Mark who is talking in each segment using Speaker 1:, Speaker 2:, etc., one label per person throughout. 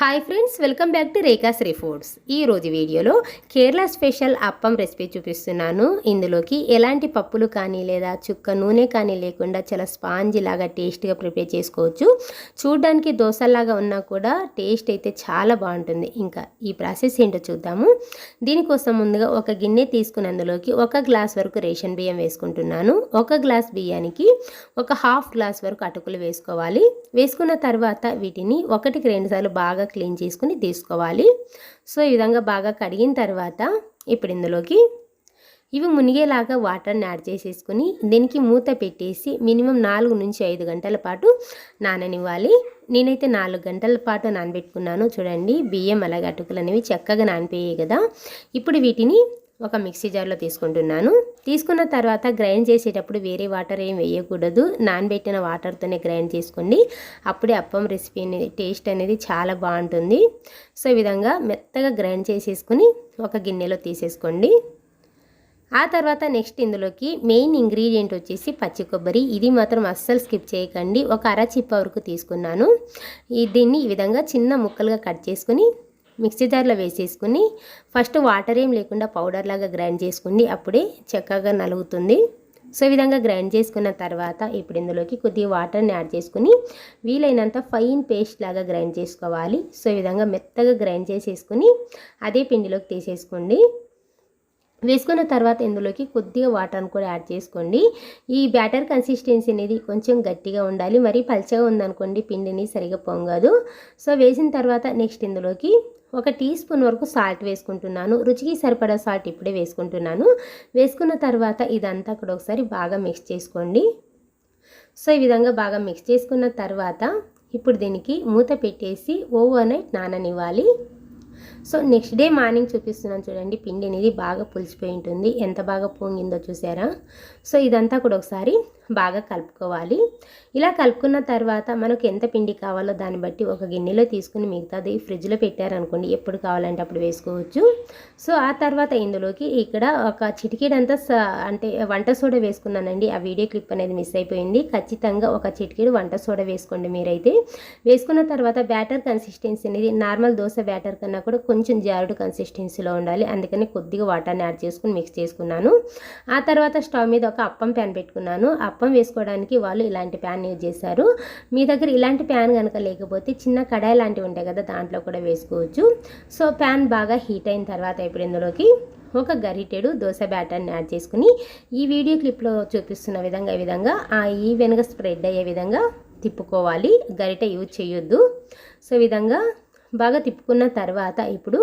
Speaker 1: Hi friends welcome back to Rekha Sri foods ఈ రోజు వీడియోలో కేరళ స్పెషల్ అప్పం రెసిపీ చూపిస్తున్నాను. ఇందులోకి ఎలాంటి పప్పులు కానీ లేదా చుక్క నూనె కానీ లేకుండా చాలా స్పాంజ్ లాగా టేస్ట్గా ప్రిపేర్ చేసుకోవచ్చు. చూడడానికి దోశలాగా ఉన్నా కూడా టేస్ట్ అయితే చాలా బాగుంటుంది. ఇంకా ఈ ప్రాసెస్ ఏంటో చూద్దాము. దీనికోసం ముందుగా ఒక గిన్నె తీసుకుని అందులోకి ఒక గ్లాస్ వరకు రేషన్ బియ్యం వేసుకుంటున్నాను. ఒక గ్లాస్ బియ్యానికి ఒక హాఫ్ గ్లాస్ వరకు అటుకులు వేసుకోవాలి. వేసుకున్న తర్వాత వీటిని ఒకటికి రెండుసార్లు బాగా క్లీన్ చేసుకుని తీసుకోవాలి. సో ఈ విధంగా బాగా కడిగిన తర్వాత ఇప్పుడు ఇందులోకి ఇవి మునిగేలాగా వాటర్ని యాడ్ చేసేసుకుని దీనికి మూత పెట్టేసి మినిమం నాలుగు నుంచి ఐదు గంటల పాటు నాననివ్వాలి. నేనైతే నాలుగు గంటల పాటు నానబెట్టుకున్నాను. చూడండి బియ్యం అలాగే అటుకులు అనేవి చక్కగా నానిపోయాయి కదా. ఇప్పుడు వీటిని ఒక మిక్సీ జార్లో తీసుకుంటున్నాను. తీసుకున్న తర్వాత గ్రైండ్ చేసేటప్పుడు వేరే వాటర్ ఏం వేయకూడదు. నానబెట్టిన వాటర్తోనే గ్రైండ్ చేసుకోండి. అప్పుడే అప్పం రెసిపీ అనేది టేస్ట్ అనేది చాలా బాగుంటుంది. సో ఈ విధంగా మెత్తగా గ్రైండ్ చేసేసుకుని ఒక గిన్నెలో తీసేసుకోండి. ఆ తర్వాత నెక్స్ట్ ఇందులోకి మెయిన్ ఇంగ్రీడియంట్ వచ్చేసి పచ్చి కొబ్బరి. ఇది మాత్రం అస్సలు స్కిప్ చేయకండి. ఒక అర చిప్ప వరకు తీసుకున్నాను. దీన్ని ఈ విధంగా చిన్న ముక్కలుగా కట్ చేసుకుని మిక్సీ జార్లో వేసేసుకుని ఫస్ట్ వాటర్ ఏం లేకుండా పౌడర్ లాగా గ్రైండ్ చేసుకోండి అప్పుడే చక్కగా నలుగుతుంది. సో ఈ విధంగా గ్రైండ్ చేసుకున్న తర్వాత ఇప్పుడు ఇందులోకి కొద్దిగా వాటర్ని యాడ్ చేసుకుని వీలైనంత ఫైన్ పేస్ట్ లాగా గ్రైండ్ చేసుకోవాలి. సో ఈ విధంగా మెత్తగా గ్రైండ్ చేసేసుకుని అదే పిండిలోకి తీసేసుకోండి. వేసుకున్న తర్వాత ఇందులోకి కొద్దిగా వాటర్ని కూడా యాడ్ చేసుకోండి. ఈ బ్యాటర్ కన్సిస్టెన్సీ అనేది కొంచెం గట్టిగా ఉండాలి. మరి పల్చగా ఉందనుకోండి పిండిని సరిగా పొంగదు. సో వేసిన తర్వాత నెక్స్ట్ ఇందులోకి ఒక టీ స్పూన్ వరకు సాల్ట్ వేసుకుంటున్నాను. రుచికి సరిపడా సాల్ట్ ఇప్పుడే వేసుకుంటున్నాను. వేసుకున్న తర్వాత ఇదంతా అక్కడ ఒకసారి బాగా మిక్స్ చేసుకోండి. సో ఈ విధంగా బాగా మిక్స్ చేసుకున్న తర్వాత ఇప్పుడు దీనికి మూత పెట్టేసి ఓవర్ నైట్ నాననివ్వాలి. సో నెక్స్ట్ డే మార్నింగ్ చూపిస్తున్నాను చూడండి పిండి అనేది బాగా పులిసిపోయి ఉంటుంది. ఎంత బాగా పొంగిందో చూసారా? సో ఇదంతా కూడా ఒకసారి బాగా కలుపుకోవాలి. ఇలా కలుపుకున్న తర్వాత మనకు ఎంత పిండి కావాలో దాన్ని బట్టి ఒక గిన్నెలో తీసుకుని మిగతాది ఫ్రిడ్జ్లో పెట్టారనుకోండి ఎప్పుడు కావాలంటే అప్పుడు వేసుకోవచ్చు. సో ఆ తర్వాత ఇందులోకి ఇక్కడ ఒక చిటికీడంతా అంటే వంట సోడా వేసుకున్నానండి. ఆ వీడియో క్లిప్ అనేది మిస్ అయిపోయింది. ఖచ్చితంగా ఒక చిటికీడు వంట సోడా వేసుకోండి మీరైతే. వేసుకున్న తర్వాత బ్యాటర్ కన్సిస్టెన్సీ అనేది నార్మల్ దోశ బ్యాటర్ కన్నా కూడా కొంచెం జారుడు కన్సిస్టెన్సీలో ఉండాలి. అందుకని కొద్దిగా వాటర్ని యాడ్ చేసుకుని మిక్స్ చేసుకున్నాను. ఆ తర్వాత స్టవ్ మీద ఒక అప్పం ప్యాన్ పెట్టుకున్నాను. అప్పం వేసుకోవడానికి వాళ్ళు ఇలాంటి ప్యాన్ యూజ్ చేశారు. మీ దగ్గర ఇలాంటి ప్యాన్ కనుక లేకపోతే చిన్న కడాయి లాంటివి ఉంటాయి కదా దాంట్లో కూడా వేసుకోవచ్చు. సో ప్యాన్ బాగా హీట్ అయిన తర్వాత ఇప్పుడు ఇందులోకి ఒక గరిటెడు దోశ బ్యాటర్ని యాడ్ చేసుకుని ఈ వీడియో క్లిప్లో చూపిస్తున్న విధంగా ఈ విధంగా ఆ ఈవెన్గా స్ప్రెడ్ అయ్యే విధంగా తిప్పుకోవాలి. గరిటె యూజ్ చేయొద్దు. సో ఈ విధంగా బాగా తిప్పుకున్న తర్వాత ఇప్పుడు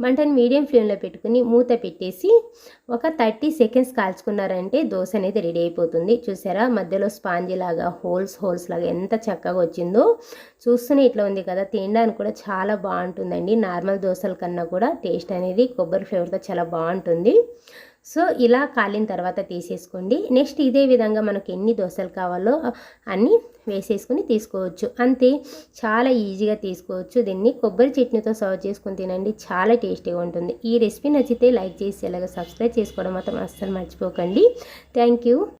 Speaker 1: మంటను మీడియం ఫ్లేమ్లో పెట్టుకుని మూత పెట్టేసి ఒక థర్టీ సెకండ్స్ కాల్చుకున్నారంటే దోశ అనేది రెడీ అయిపోతుంది. చూసారా? మధ్యలో స్పాంజీ లాగా హోల్స్ హోల్స్ లాగా ఎంత చక్కగా వచ్చిందో. చూస్తూనే ఇట్లా ఉంది కదా? తినడానికి కూడా చాలా బాగుంటుందండి. నార్మల్ దోశల కన్నా కూడా టేస్ట్ అనేది కొబ్బరి ఫ్లేవర్తో చాలా బాగుంటుంది. సో ఇలా కాలిన తర్వాత తీసేసుకోండి. నెక్స్ట్ ఇదే విధంగా మనకు ఎన్ని దోశలు కావాలో అన్నీ వేసేసుకుని తీసుకోవచ్చు. అంతే చాలా ఈజీగా తీసుకోవచ్చు. దీన్ని కొబ్బరి చట్నీతో సర్వ్ చేసుకుని తినండి. చాలా టేస్టీగా ఉంటుంది. ఈ రెసిపీ నచ్చితే లైక్ చేసి అలాగే సబ్స్క్రైబ్ చేసుకోవడం మాత్రం అస్సలు మర్చిపోకండి. Thank you.